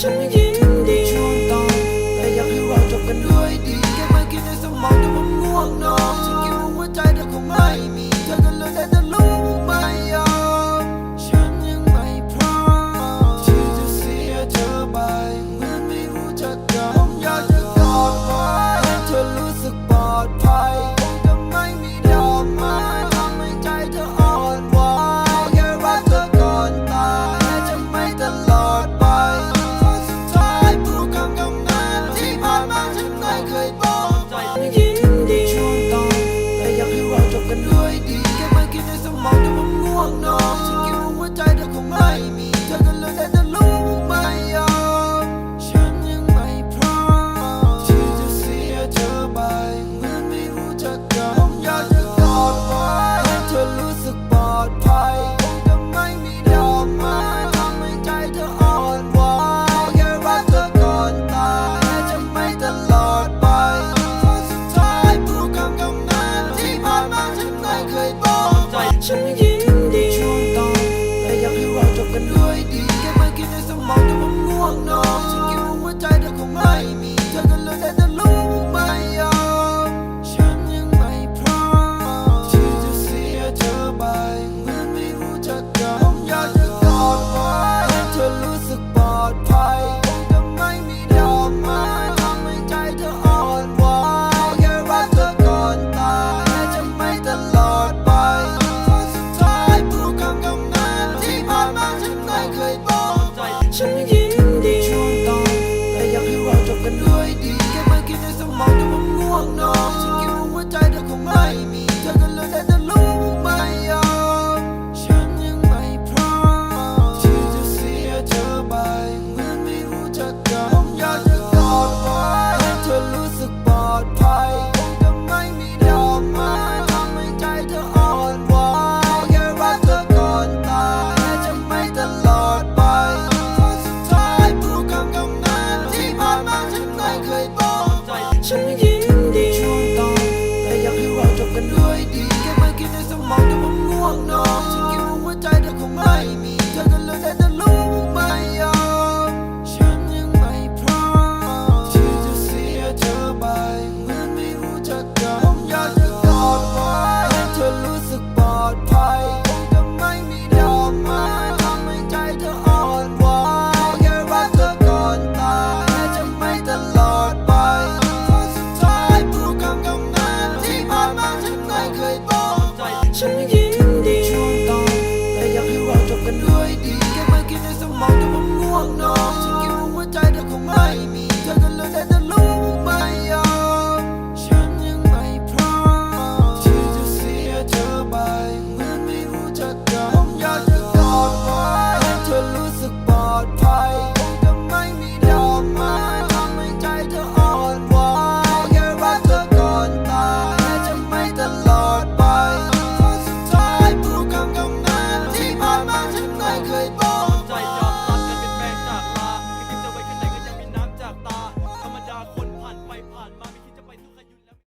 ฉันยินดีช่วงต่อและอยากให้เราจบกันด้วยดีแค่ไม่คิดในสมองแต่ผมง่วงนอนฉันคิดว่าหัวใจเธอคงไม่มีเธอก็เลยได้แต่รู้ไม่ยอมฉันยังไม่พร้อมที่จะเสียเธอไปเหมือนไม่รู้จักกันผมอยากจะกอดไว้ให้เธอรู้สึกปลอดภัย บอกฉันยินดีช่วงต่อและอยากให้เราจบกันด้วยดีแค่เม่คิดในสมอง